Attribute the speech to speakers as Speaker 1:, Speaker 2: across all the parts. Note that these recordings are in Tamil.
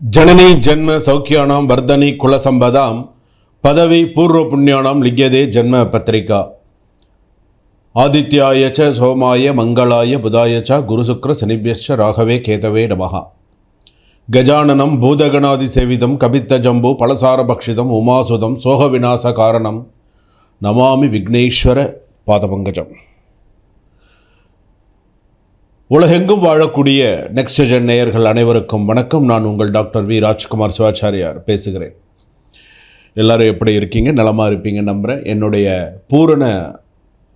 Speaker 1: ஜனனி ஜென்ம சௌக்கியானாம் வர்தனி குலசம்பதாம் பதவி பூர்வ புண்ணியானாம் லிக்கியதே ஜென்ம பத்திரிகா. ஆதித்யாய ச சோமாய மங்களாய புதாய ச குருசுக்ர சனிபியச்ச ராகவே கேதவே நமகா கஜானனம் பூதகணாதி சேவிதம் கபித்த ஜம்பு பலசாரபக்ஷிதம் உமாசுதம் சோக விநாச காரணம். நமாமி விக்னேஸ்வர பாதபங்கஜம். உலகெங்கும் வாழக்கூடிய நெக்ஸ்ட் ஜென் நேயர்கள் அனைவருக்கும் வணக்கம். நான் உங்கள் டாக்டர் வி. ராஜ்குமார் சிவாச்சாரியார் பேசுகிறேன். எல்லாரும் எப்படி இருக்கீங்க? நலமாக இருப்பீங்க நம்புகிறேன் என்னுடைய பூரண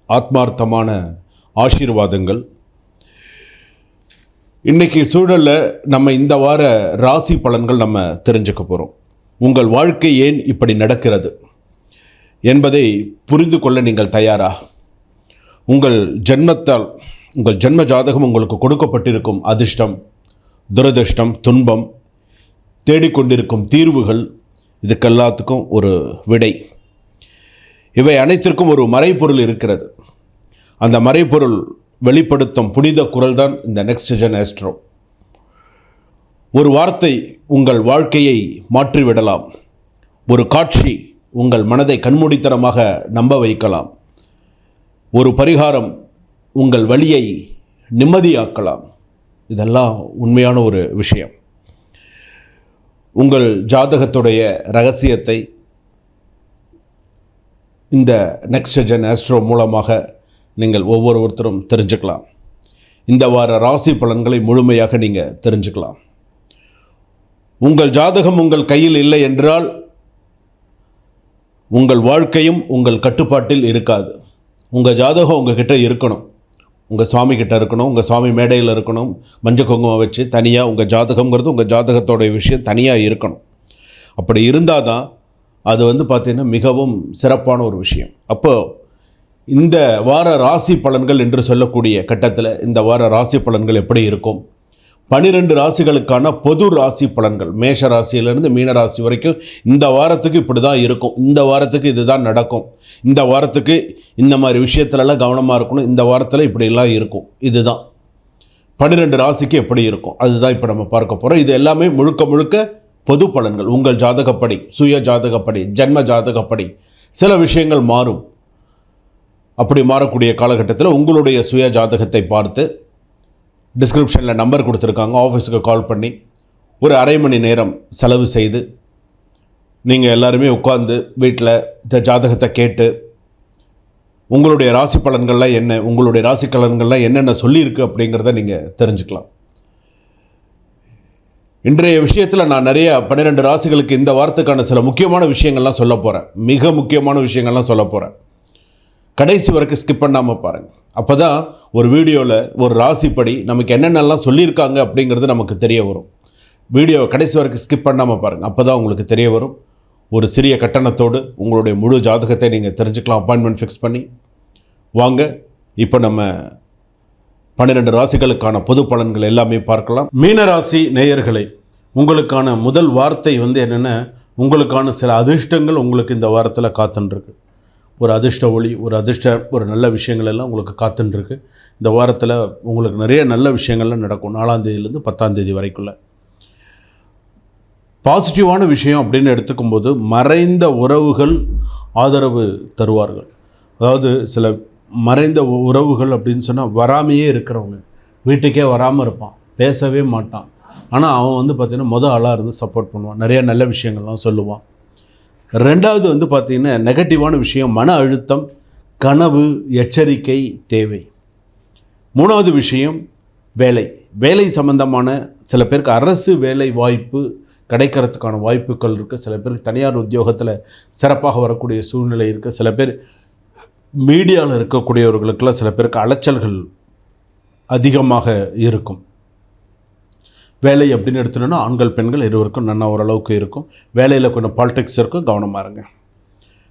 Speaker 1: ஆத்மார்த்தமான ஆசீர்வாதங்கள். இன்னைக்கு சூழலில் நம்ம இந்த வார ராசி பலன்கள் நம்ம தெரிஞ்சுக்க போகிறோம் உங்கள் வாழ்க்கை ஏன் இப்படி நடக்கிறது? என்பதை புரிந்து கொள்ள நீங்கள் தயாரா? உங்கள் ஜென்மத்தால் உங்கள் ஜென்ம ஜாதகம் உங்களுக்கு கொடுக்கப்பட்டிருக்கும் அதிர்ஷ்டம் துரதிர்ஷ்டம் துன்பம் தேடிக்கொண்டிருக்கும் தீர்வுகள் இதுக்கெல்லாத்துக்கும் ஒரு விடை. இவை அனைத்திற்கும் ஒரு மறைப்பொருள் இருக்கிறது. அந்த மறைப்பொருள் வெளிப்படுத்தும் புனித குரல் தான் இந்த நெக்ஸ்ட் ஜென் ஆஸ்ட்ரோ ஒரு வார்த்தை உங்கள் வாழ்க்கையை மாற்றிவிடலாம். ஒரு காட்சி உங்கள் மனதை கண்மூடித்தனமாக நம்ப வைக்கலாம். ஒரு பரிகாரம் உங்கள் வழியை நிம்மதியாக்கலாம். இதெல்லாம் உண்மையான ஒரு விஷயம். உங்கள் ஜாதகத்துடைய ரகசியத்தை இந்த நெக்ஸ்ட் ஜென் ஆஸ்ட்ரோ மூலமாக நீங்கள் ஒவ்வொரு ஒருத்தரும் தெரிஞ்சுக்கலாம். இந்த வார ராசி பலன்களை முழுமையாக நீங்கள் தெரிஞ்சுக்கலாம். உங்கள் ஜாதகம் உங்கள் கையில் இல்லை என்றால் உங்கள் வாழ்க்கையும் உங்கள் கட்டுப்பாட்டில் இருக்காது. உங்கள் ஜாதகம் உங்கள் கிட்டே இருக்கணும். உங்கள் சுவாமி கிட்ட இருக்கணும் உங்கள் சுவாமி மேடையில் இருக்கணும் மஞ்சள் குங்குமம் வச்சு தனியாக உங்கள் ஜாதகங்கிறது உங்கள் ஜாதகத்தோடைய விஷயம் தனியாக இருக்கணும். அப்படி இருந்தால் தான் அது வந்து பார்த்திங்கன்னா மிகவும் சிறப்பான ஒரு விஷயம். அப்போது இந்த வார ராசி பலன்கள் என்று சொல்லக்கூடிய கட்டத்தில் இந்த வார ராசி பலன்கள் எப்படி இருக்கும்? பனிரெண்டு ராசிகளுக்கான பொது ராசி பலன்கள். மேஷ ராசியிலிருந்து மீன ராசி வரைக்கும் இந்த வாரத்துக்கு இப்படி தான் இருக்கும். இந்த வாரத்துக்கு இதுதான் நடக்கும். இந்த வாரத்துக்கு இந்த மாதிரி விஷயத்துலலாம் கவனமாக இருக்கணும். இந்த வாரத்தில் இப்படிலாம் இருக்கும். இதுதான். பன்னிரெண்டு ராசிக்கு எப்படி இருக்கும்? அதுதான் இப்போ நம்ம பார்க்க போகிறோம் இது எல்லாமே முழுக்க முழுக்க பொது பலன்கள். உங்கள் ஜாதகப்படி சுய ஜாதகப்படி ஜென்ம ஜாதகப்படி சில விஷயங்கள் மாறும். அப்படி மாறக்கூடிய காலகட்டத்தில் உங்களுடைய சுய ஜாதகத்தை பார்த்து டிஸ்கிரிப்ஷனில் நம்பர் கொடுத்துருக்காங்க. ஆஃபீஸுக்கு கால் பண்ணி ஒரு அரை மணி நேரம் செலவு செய்து நீங்கள் எல்லாருமே உட்காந்து வீட்டில் இந்த ஜாதகத்தை கேட்டு உங்களுடைய ராசி பலன்கள்லாம் என்ன உங்களுடைய ராசி பலன்கள்லாம் என்னென்ன சொல்லியிருக்கு அப்படிங்கிறத நீங்கள் தெரிஞ்சுக்கலாம். இன்றைய விஷயத்தில் நான் நிறைய பன்னிரெண்டு ராசிகளுக்கு இந்த வாரத்துக்கான சில முக்கியமான விஷயங்கள்லாம் சொல்ல போகிறேன் மிக முக்கியமான விஷயங்கள்லாம் சொல்ல போகிறேன் கடைசி வரைக்கும் ஸ்கிப் பண்ணாமல் பாருங்கள் அப்போ தான் ஒரு வீடியோவில் ஒரு ராசிப்படி நமக்கு என்னென்னலாம் சொல்லியிருக்காங்க அப்படிங்கிறது நமக்கு தெரிய வரும். வீடியோ கடைசி வரைக்கும் ஸ்கிப் பண்ணாமல் பாருங்கள் அப்போ தான் உங்களுக்கு தெரிய வரும். ஒரு சிறிய கட்டணத்தோடு உங்களுடைய முழு ஜாதகத்தை நீங்கள் தெரிஞ்சுக்கலாம் அப்பாயின்மெண்ட் ஃபிக்ஸ் பண்ணி. வாங்க இப்போ நம்ம பன்னிரெண்டு ராசிகளுக்கான பொது பலன்கள் எல்லாமே பார்க்கலாம். மீனராசி நேயர்களை உங்களுக்கான முதல் வார்த்தை வந்து என்னென்னா? உங்களுக்கான சில அதிர்ஷ்டங்கள் உங்களுக்கு இந்த வாரத்தில் காத்துன்ருக்கு ஒரு அதிர்ஷ்ட ஒளி ஒரு அதிர்ஷ்ட ஒரு நல்ல விஷயங்கள் எல்லாம் உங்களுக்கு காத்துன்ருக்கு. இந்த வாரத்தில் உங்களுக்கு நிறைய நல்ல விஷயங்கள்லாம் நடக்கும் நாலாம் தேதியிலேருந்து பத்தாம் தேதி வரைக்குள்ள. பாசிட்டிவான விஷயம் அப்படின்னு எடுத்துக்கும்போது மறைந்த உறவுகள் ஆதரவு தருவார்கள். அதாவது சில மறைந்த உ- உறவுகள் அப்படின்னு சொன்னால் வராமையே இருக்கிறவங்க. வீட்டுக்கே வராமல் இருப்பான் பேசவே மாட்டான். ஆனால் அவன் வந்து பார்த்திங்கன்னா மொதல் ஆளாக இருந்து சப்போர்ட் பண்ணுவான். நிறைய நல்ல விஷயங்கள்லாம் சொல்லுவான். ரெண்டாவது வந்து பார்த்திங்கன்னா நெகட்டிவான விஷயம் மன அழுத்தம் கனவு எச்சரிக்கை தேவை. மூணாவது விஷயம் வேலை. வேலை சம்பந்தமான சில பேருக்கு அரசு வேலை வாய்ப்பு கிடைக்கிறதுக்கான வாய்ப்புகள் இருக்குது சில பேருக்கு தனியார் உத்தியோகத்தில் சிறப்பாக வரக்கூடிய சூழ்நிலை இருக்குது சில பேர் மீடியாவில் இருக்கக்கூடியவர்களுக்கெல்லாம் சில பேருக்கு அலைச்சல்கள் அதிகமாக இருக்கும். வேலை அப்படின்னு எடுத்துட்டோன்னா ஆண்கள் பெண்கள் இருவருக்கும் நன்னா ஓரளவுக்கு இருக்கும். வேலையில் கொஞ்சம் பாலிடிக்ஸ் இருக்கும் கவனமாக இருங்க.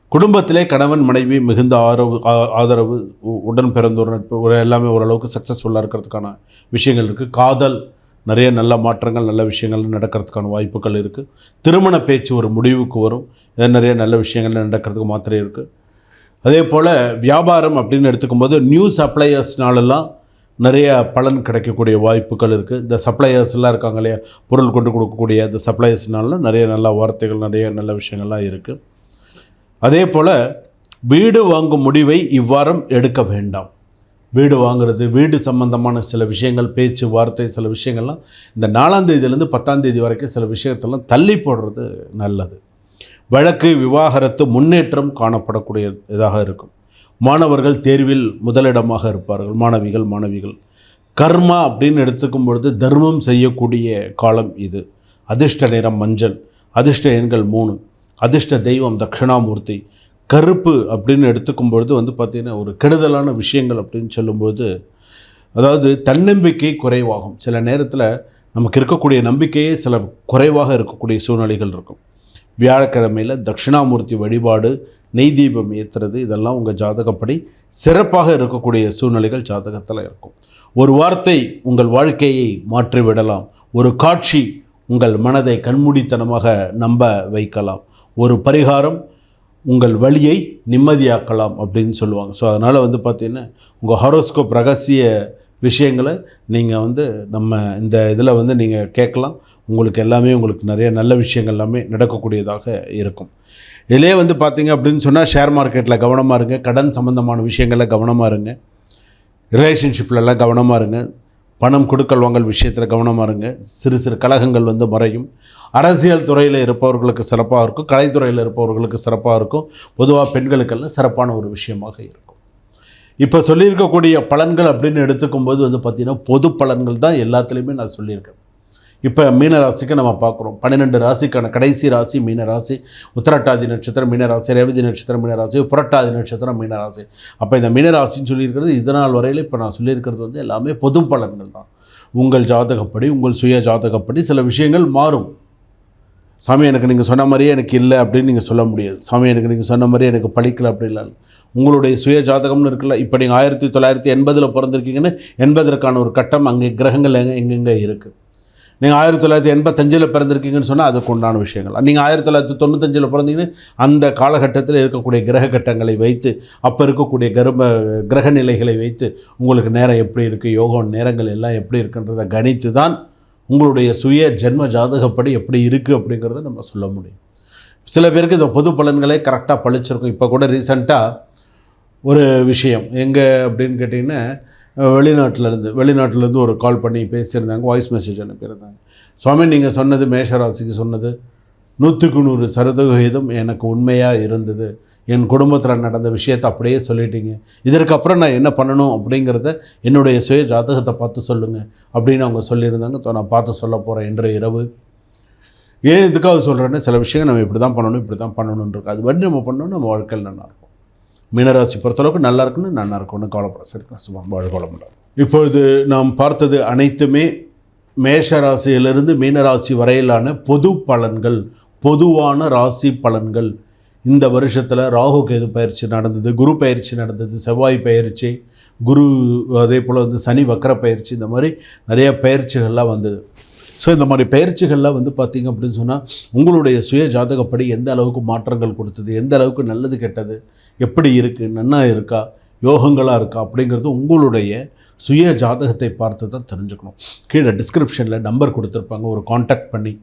Speaker 1: குடும்பத்திலே கணவன் மனைவி மிகுந்த ஆதரவு ஆ- ஆதரவு உ- உடன் பிறந்தோர் நட்பு ஒரு எல்லாமே ஓரளவுக்கு சக்ஸஸ்ஃபுல்லாக இருக்கிறதுக்கான விஷயங்கள் இருக்குது காதல் நிறைய நல்ல மாற்றங்கள் நல்ல விஷயங்கள் நடக்கிறதுக்கான வாய்ப்புகள் இருக்குது திருமண பேச்சு ஒரு முடிவுக்கு வரும். நிறைய நல்ல விஷயங்கள் நடக்கிறதுக்கு மாத்திரை இருக்குது அதே போல் வியாபாரம் அப்படின்னு எடுத்துக்கும்போது நியூ சப்ளையர்ஸ்னாலெல்லாம் நிறைய பலன் கிடைக்கக்கூடிய வாய்ப்புகள் இருக்குது இந்த சப்ளையர்ஸ்லாம் இருக்காங்க இல்லையா? பொருள் கொண்டு கொடுக்கக்கூடிய இந்த சப்ளையர்ஸ்னால நிறைய நல்ல வார்த்தைகள் நிறைய நல்ல விஷயங்கள்லாம் இருக்குது அதே போல் வீடு வாங்கும் முடிவை இவ்வாரம் எடுக்க வேண்டாம். வீடு வாங்குறது வீடு சம்பந்தமான சில விஷயங்கள் பேச்சு வார்த்தை சில விஷயங்கள்லாம் இந்த நாலாம் தேதியிலேருந்து பத்தாம் தேதி வரைக்கும் சில விஷயத்தெல்லாம் தள்ளி போடுறது நல்லது. வழக்கு விவாகரத்து முன்னேற்றம் காணப்படக்கூடிய இதாக இருக்கும். மாணவர்கள் தேர்வில் முதலிடமாக இருப்பார்கள். மாணவிகள் மாணவிகள். கர்மா அப்படின்னு எடுத்துக்கும் பொழுது தர்மம் செய்யக்கூடிய காலம் இது. அதிர்ஷ்ட நிறம் மஞ்சள் அதிர்ஷ்ட எண்கள் மூணு அதிர்ஷ்ட தெய்வம் தட்சிணாமூர்த்தி. கருப்பு அப்படின்னு எடுத்துக்கும் பொழுது வந்து பார்த்திங்கன்னா ஒரு கெடுதலான விஷயங்கள் அப்படின்னு சொல்லும்போது அதாவது தன்னம்பிக்கை குறைவாகும். சில நேரத்தில் நமக்கு இருக்கக்கூடிய நம்பிக்கையே சில குறைவாக இருக்கக்கூடிய சூழ்நிலைகள் இருக்கும். வியாழக்கிழமையில் தட்சிணாமூர்த்தி வழிபாடு நெய் தீபம் ஏற்றுறது இதெல்லாம் உங்கள் ஜாதகப்படி சிறப்பாக இருக்கக்கூடிய சூழ்நிலைகள் ஜாதகத்தில் இருக்கும். ஒரு வார்த்தை உங்கள் வாழ்க்கையை மாற்றி விடலாம் ஒரு காட்சி உங்கள் மனதை கண்மூடித்தனமாக நம்ப வைக்கலாம். ஒரு பரிகாரம் உங்கள் வழியை நிம்மதியாக்கலாம் அப்படின்னு சொல்லுவாங்க. ஸோ அதனால் வந்து பார்த்திங்கன்னா உங்கள் ஹாரோஸ்கோப் ரகசிய விஷயங்களை நீங்கள் வந்து நம்ம இந்த இதில் வந்து நீங்கள் கேட்கலாம். உங்களுக்கு எல்லாமே உங்களுக்கு நிறைய நல்ல விஷயங்கள் எல்லாமே நடக்கக்கூடியதாக இருக்கும். இதிலே வந்து பார்த்தீங்க அப்படின்னு சொன்னால் ஷேர் மார்க்கெட்டில் கவனமாக இருங்க. கடன் சம்மந்தமான விஷயங்களில் கவனமாக இருங்க. ரிலேஷன்ஷிப்லலாம் கவனமாக இருங்க. பணம் கொடுக்கல் வாங்கல் விஷயத்தில் கவனமாக இருங்க. சிறு சிறு கழகங்கள் வந்து மறையும். அரசியல் துறையில் இருப்பவர்களுக்கு சிறப்பாக இருக்கும். கலைத்துறையில் இருப்பவர்களுக்கு சிறப்பாக இருக்கும். பொதுவாக பெண்களுக்கெல்லாம் சிறப்பான ஒரு விஷயமாக இருக்கும். இப்போ சொல்லியிருக்கக்கூடிய பலன்கள் அப்படின்னு எடுத்துக்கும்போது வந்து பார்த்திங்கன்னா பொது பலன்கள் தான் எல்லாத்துலேயுமே நான் சொல்லியிருக்கேன். இப்போ மீன ராசிக்கு நம்ம பார்க்குறோம். பன்னிரெண்டு ராசிக்கான கடைசி ராசி மீன ராசி உத்தரட்டாதி நட்சத்திரம் மீன ராசி ரேவதி நட்சத்திரம் மீன ராசி புரட்டாதி நட்சத்திரம் மீன ராசி. அப்போ இந்த மீன ராசின்னு சொல்லியிருக்கிறது இதனால் வரையில் இப்போ நான் சொல்லியிருக்கிறது வந்து எல்லாமே பொது பலன்கள் தான். உங்கள் ஜாதகப்படி உங்கள் சுய ஜாதகப்படி சில விஷயங்கள் மாறும். சாமி எனக்கு நீங்கள் சொன்ன மாதிரியே எனக்கு இல்லை அப்படின்னு நீங்கள் சொல்ல முடியாது. சாமி எனக்கு நீங்கள் சொன்ன மாதிரியே எனக்கு பழிக்கல அப்படி இல்லை. உங்களுடைய சுய ஜாதகம்னு இருக்குல்ல இப்போ நீங்கள் ஆயிரத்தி தொள்ளாயிரத்தி எண்பதில் பிறந்திருக்கீங்கன்னு எண்பதற்கான ஒரு கட்டம் அங்கே கிரகங்கள் எங்கே எங்கெங்கே இருக்குது நீங்கள் ஆயிரத்தி தொள்ளாயிரத்தி எண்பத்தஞ்சில் பிறந்திருக்கீங்கன்னு சொன்னால் அதுக்கு உண்டான விஷயங்கள். நீங்கள் ஆயிரத்தி தொள்ளாயிரத்தி தொண்ணூத்தஞ்சில் பிறந்தீங்கன்னு அந்த காலகட்டத்தில் இருக்கக்கூடிய கிரக கட்டங்களை வைத்து அப்போ இருக்கக்கூடிய கர்ப்ப கிரக நிலைகளை வைத்து உங்களுக்கு நேரம் எப்படி இருக்குது யோகம் நேரங்கள் எல்லாம் எப்படி இருக்குன்றதை கணித்து தான் உங்களுடைய சுய ஜென்ம ஜாதகப்படி எப்படி இருக்குது அப்படிங்கிறத நம்ம சொல்ல முடியும். சில பேருக்கு இந்த பொது பலன்களே கரெக்டாக பழிச்சிருக்கும். இப்போ கூட ரீசண்டாக ஒரு விஷயம் எங்கே அப்படின்னு கேட்டிங்கன்னா வெளிநாட்டிலேருந்து வெளிநாட்டிலேருந்து ஒரு கால் பண்ணி பேசியிருந்தாங்க வாய்ஸ் மெசேஜ் அனுப்பியிருந்தாங்க. சுவாமி நீங்கள் சொன்னது மேஷராசிக்கு சொன்னது நூற்றுக்கு நூறு சதவிகிதம் எனக்கு உண்மையாக இருந்தது. என் குடும்பத்தில் நடந்த விஷயத்தை அப்படியே சொல்லிட்டீங்க. இதற்கப்புறம் நான் என்ன பண்ணணும் அப்படிங்கிறத என்னுடைய சுய ஜாதகத்தை பார்த்து சொல்லுங்கள் அப்படின்னு அவங்க சொல்லியிருந்தாங்க. நான் பார்த்து சொல்ல போகிறேன் இன்றைய இரவு. ஏன் இதுக்காக சொல்கிறேன்னு சில விஷயங்கள் நம்ம இப்படி தான் பண்ணணும் இப்படி தான் பண்ணணும்னு இருக்கு. அது வந்து நம்ம பண்ணணும் நம்ம வாழ்க்கையில் நல்லா மீனராசி பொறுத்தளவுக்கு நல்லா இருக்குன்னு நல்லா இருக்கும்னு கவலைப்பட சரி சுபம் வாழ் இப்பொழுது நாம் பார்த்தது அனைத்துமே மேஷ ராசியிலிருந்து மீனராசி வரையிலான பொது பலன்கள் பொதுவான ராசி பலன்கள். இந்த வருஷத்தில் ராகு கேது பயிற்சி நடந்தது குரு பயிற்சி நடந்தது செவ்வாய் பயிற்சி குரு அதே போல் வந்து சனி வக்கர பயிற்சி இந்த மாதிரி நிறைய பயிற்சிகள்லாம் வந்தது. ஸோ இந்த மாதிரி பயிற்சிகள்லாம் வந்து பார்த்திங்க அப்படின்னு சொன்னால் உங்களுடைய சுய ஜாதகப்படி எந்த அளவுக்கு மாற்றங்கள் கொடுத்தது எந்த அளவுக்கு நல்லது கெட்டது எப்படி இருக்குது நன்னா இருக்கா யோகங்களாக இருக்கா அப்படிங்கிறது உங்களுடைய சுய ஜாதகத்தை பார்த்து தான் தெரிஞ்சுக்கணும். கீழே டிஸ்கிரிப்ஷனில் நம்பர் கொடுத்துருப்பாங்க. ஒரு காண்டாக்ட் பண்ணி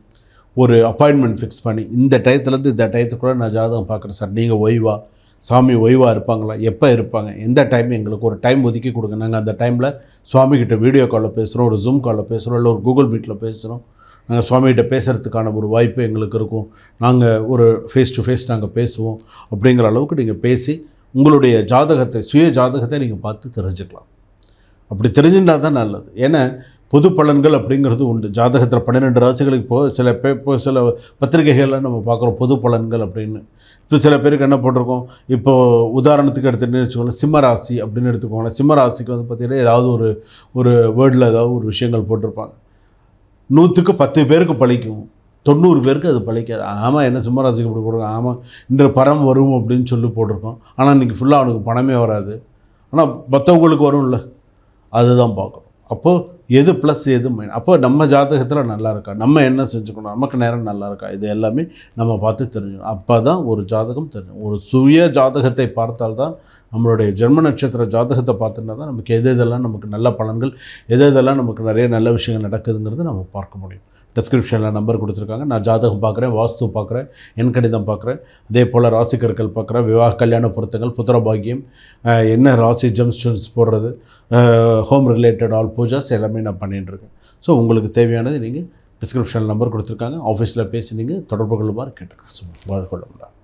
Speaker 1: ஒரு அப்பாயின்மெண்ட் ஃபிக்ஸ் பண்ணி இந்த டயத்துலேருந்து இந்த டயத்துக்குள்ளே நான் ஜாதகம் பார்க்குறேன் சார். நீங்கள் ஓய்வா சாமி ஓய்வாக இருப்பாங்களா எப்போ இருப்பாங்க எந்த டைம் எங்களுக்கு ஒரு டைம் ஒதுக்கி கொடுங்க. நாங்கள் அந்த டைமில் சுவாமிகிட்ட வீடியோ காலில் பேசுகிறோம் ஒரு ஜூம் காலில் பேசுகிறோம் இல்லை ஒரு கூகுள் மீட்டில் பேசுகிறோம் நாங்கள் சுவாமிகிட்ட பேசுகிறதுக்கான ஒரு வாய்ப்பு எங்களுக்கு இருக்கும். நாங்கள் ஒரு ஃபேஸ் டு ஃபேஸ் நாங்கள் பேசுவோம். அப்படிங்கிற அளவுக்கு நீங்கள் பேசி உங்களுடைய ஜாதகத்தை சுய ஜாதகத்தை நீங்கள் பார்த்து தெரிஞ்சுக்கலாம். அப்படி தெரிஞ்சுட்டா தான் நல்லது. ஏன்னா பொது பலன்கள் அப்படிங்கிறது உண்டு. ஜாதகத்தில் பன்னிரெண்டு ராசிகளுக்கு இப்போ சில பே இப்போ சில பத்திரிகைகள்லாம் நம்ம பார்க்குறோம் பொது பலன்கள் அப்படின்னு. இப்போ சில பேருக்கு என்ன போட்டிருக்கோம்? இப்போது உதாரணத்துக்கு எடுத்துகிட்டு வச்சுக்கோங்களேன் சிம்ம ராசி அப்படின்னு எடுத்துக்கோங்களேன். சிம்ம ராசிக்கு வந்து பார்த்திங்கன்னா ஏதாவது ஒரு ஒரு வேர்டில் ஏதாவது ஒரு விஷயங்கள் போட்டிருப்பாங்க. நூற்றுக்கு பத்து பேருக்கு பழிக்கும். தொண்ணூறு பேருக்கு அது பழிக்காது. ஆமாம் என்ன சிம்மராசிக்கு இப்படி போட்டிருக்கோம் ஆமாம் இன்று பரம் வரும் அப்படின்னு சொல்லி போட்டிருக்கோம். ஆனால் இன்றைக்கி ஃபுல்லாக அவனுக்கு பணமே வராது. ஆனால் மற்றவங்களுக்கு வரும்ல? அதுதான் பார்க்கணும். அப்போது எது ப்ளஸ் எது மைன் அப்போ நம்ம ஜாதகத்தில் நல்லா இருக்கா? நம்ம என்ன செஞ்சுக்கணும்? நமக்கு நேரம் நல்லா இருக்கா? இது எல்லாமே நம்ம பார்த்து தெரிஞ்சுக்கணும். அப்போ தான் ஒரு ஜாதகம் தெரியும். ஒரு சுய ஜாதகத்தை பார்த்தால்தான் நம்மளுடைய ஜென்ம நட்சத்திர ஜாதகத்தை பார்த்துட்டா தான் நமக்கு எது எதெல்லாம் நமக்கு நல்ல பலன்கள் எது எதெல்லாம் நமக்கு நிறைய நல்ல விஷயங்கள் நடக்குதுங்கிறது நம்ம பார்க்க முடியும். டிஸ்கிரிப்ஷனில் நம்பர் கொடுத்துருக்காங்க. நான் ஜாதகம் பார்க்குறேன் வாஸ்து பார்க்குறேன் என் கடிதம் பார்க்குறேன். அதே போல் ராசிக்கற்கள் பார்க்குறேன் விவாக கல்யாண பொருத்தங்கள் புத்திரபாகியம் என்ன ராசி ஜம்ஸ்டோன்ஸ் போடுறது ஹோம் ரிலேட்டட் ஆல் பூஜாஸ் எல்லாமே நான் பண்ணிட்டுருக்கேன் ஸோ உங்களுக்கு தேவையானது நீங்கள் டிஸ்கிரிப்ஷனில் நம்பர் கொடுத்துருக்காங்க. ஆஃபீஸில் பேசி நீங்கள் தொடர்பு கொள்ளுமாறு கேட்டுக்கிறேன் வாழ்க்கொள்ள